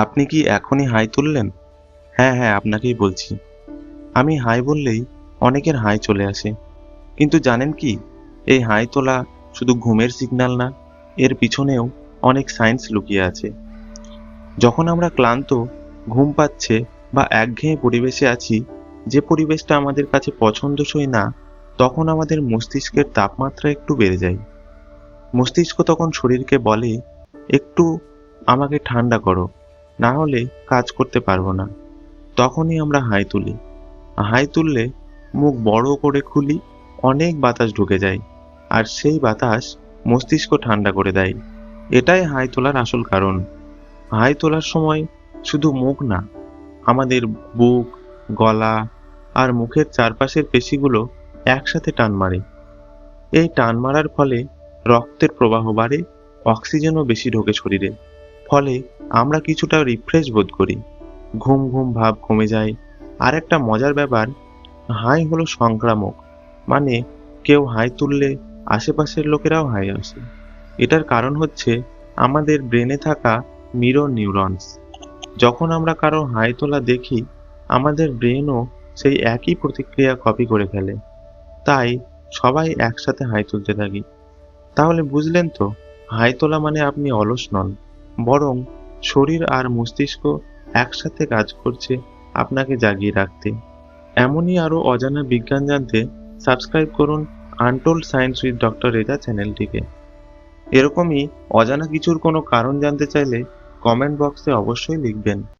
আপনি কি এখনই হাই তুললেন? হ্যাঁ হ্যাঁ আপনাকেই বলছি। আমি হাই বললেই অনেকের হাই চলে আসে। কিন্তু জানেন কি, এই হাই তোলা শুধু ঘুমের সিগন্যাল না, এর পিছনেও অনেক সায়েন্স লুকিয়ে আছে। যখন আমরা ক্লান্ত, ঘুম পাচ্ছে বা একঘেয়ে পরিবেশে আছি, যে পরিবেশটা আমাদের কাছে পছন্দসই না, তখন আমাদের মস্তিষ্কের তাপমাত্রা একটু বেড়ে যায়। মস্তিষ্ক তখন শরীরকে বলে, একটু আমাকে ঠান্ডা করো। না হলে কাজ করতে পারব না। তখনই আমরা হাই তুলি। হাই তুললে মুখ বড় করে খুলি, অনেক বাতাস ঢুকে যায় আর সেই বাতাস মস্তিষ্ক ঠান্ডা করে দেয়। এটাই হাই তোলার আসল কারণ। হাই তোলার সময় শুধু মুখ না, আমাদের বুক, গলা আর মুখের চারপাশের পেশিগুলো একসাথে টান মারে। এই টান মারার ফলে রক্তের প্রবাহ বাড়ে, অক্সিজেনও বেশি ঢোকে শরীরে। ফলে আমরা কিছুটা রিফ্রেশ বোধ করি। ঘুম ঘুম ভাব কমে যায়। আর একটা মজার ব্যাপার, হাই হলো সংক্রামক। মানে কেউ হাই তুললে আশেপাশের লোকেরাও হাই আসে। এটার কারণ হচ্ছে আমাদের ব্রেনে থাকা মিরর নিউরনস যখন আমরা কারও হাই তোলা দেখি, আমাদের ব্রেনও সেই একই প্রতিক্রিয়া কপি করে ফেলে। তাই সবাই একসাথে হাই তুলতে থাকি। তাহলে বুঝলেন তো, হাই তোলা মানে আপনি অলস নন। বরং শরীর আর মস্তিষ্ক একসাথে কাজ করছে আপনাকে জাগিয়ে রাখতে। এমনই আরও অজানা বিজ্ঞান জানতে সাবস্ক্রাইব করুন untold science with doctor Reza চ্যানেলটিকে। এরকমই অজানা কিছুর কোনো কারণ জানতে চাইলে কমেন্ট বক্সে অবশ্যই লিখবেন।